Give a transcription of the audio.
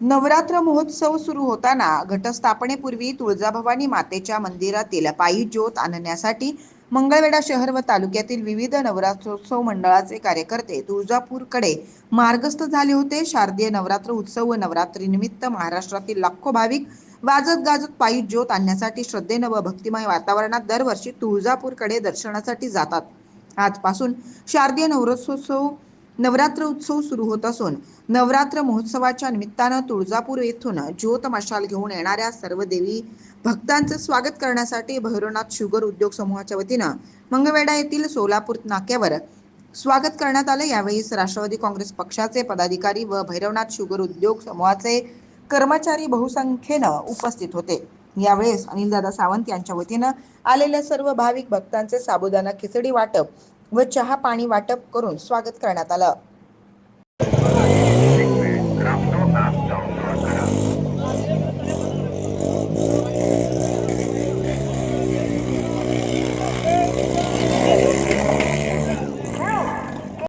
नवरात्र महोत्सव सुरू होताना घटस्थापनेपूर्वी तुळजाभवानी मातेच्या मंदिरातील पायी ज्योत आणण्यासाठी मंगळवेढा शहर व तालुक्यातील विविध नवरात्रोत्सव मंडळाचे कार्यकर्ते तुळजापूरकडे मार्गस्थ झाले होते. शारदीय नवरात्र उत्सव व नवरात्रीनिमित्त महाराष्ट्रातील लाखो भाविक वाजत गाजत पायी ज्योत आणण्यासाठी श्रद्धेनं व भक्तिमय वातावरणात दरवर्षी तुळजापूरकडे दर्शनासाठी जातात. आजपासून शारदीय नवरात्रोत्सव नवरात्र उत्सव सुरू होत असून नवरात्र महोत्सवाच्या निमित्तानं तुळजापूर येथून ज्योत मशाल घेऊन येणाऱ्या सर्व देवी भक्तांचं स्वागत करण्यासाठी भैरवनाथ शुगर उद्योग समूहाच्या वतीनं मंगवेडा येथील सोलापूर नाक्यावर स्वागत करण्यात आलं. यावेळी राष्ट्रवादी काँग्रेस पक्षाचे पदाधिकारी व भैरवनाथ शुगर उद्योग समूहाचे कर्मचारी बहुसंख्येनं उपस्थित होते. यावेळेस अनिलदादा सावंत यांच्या वतीनं आलेल्या सर्व भाविक भक्तांचे साबुदाना खिचडी वाटप व चहा पाणी वाटप करून स्वागत करण्यात आलं.